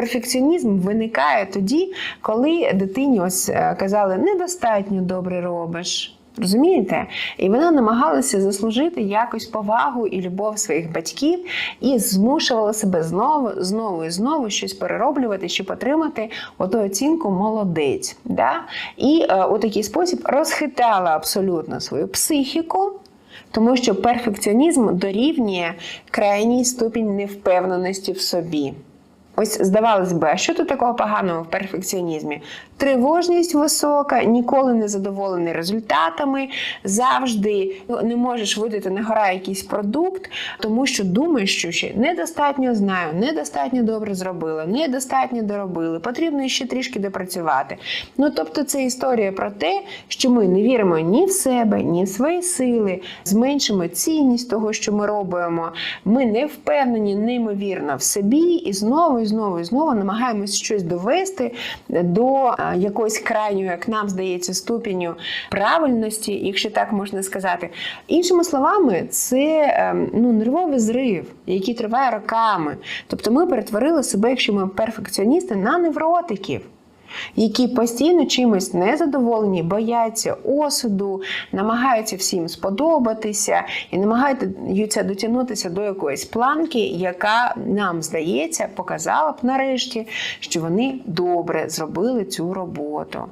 перфекціонізм виникає тоді, коли дитині ось е, казали недостатньо добре робиш. Розумієте? І вона намагалася заслужити якось повагу і любов своїх батьків і змушувала себе знову, знову і знову щось перероблювати, щоб отримати оту оцінку молодець. Да? І е, у такий спосіб розхитала абсолютно свою психіку. Тому що перфекціонізм дорівнює крайній ступінь невпевненості в собі. Ось здавалось би, а що тут такого поганого в перфекціонізмі? Тривожність висока, ніколи не задоволений результатами, завжди не можеш видати на гора якийсь продукт, тому що думаєш, що ще недостатньо знаю, недостатньо добре зробила, недостатньо доробили, потрібно ще трішки допрацювати. Ну тобто, це історія про те, що ми не віримо ні в себе, ні в свої сили, зменшимо цінність того, що ми робимо. Ми не впевнені неймовірно в собі, і знову, знову, і знову намагаємось щось довести до е, якоїсь крайньої, як нам здається, ступеню правильності, якщо так можна сказати. Іншими словами, це ем, ну, нервовий зрив, який триває роками. Тобто ми перетворили себе, якщо ми перфекціоністи, на невротиків. Які постійно чимось незадоволені, бояться осуду, намагаються всім сподобатися і намагаються дотягнутися до якоїсь планки, яка нам здається показала б нарешті, що вони добре зробили цю роботу.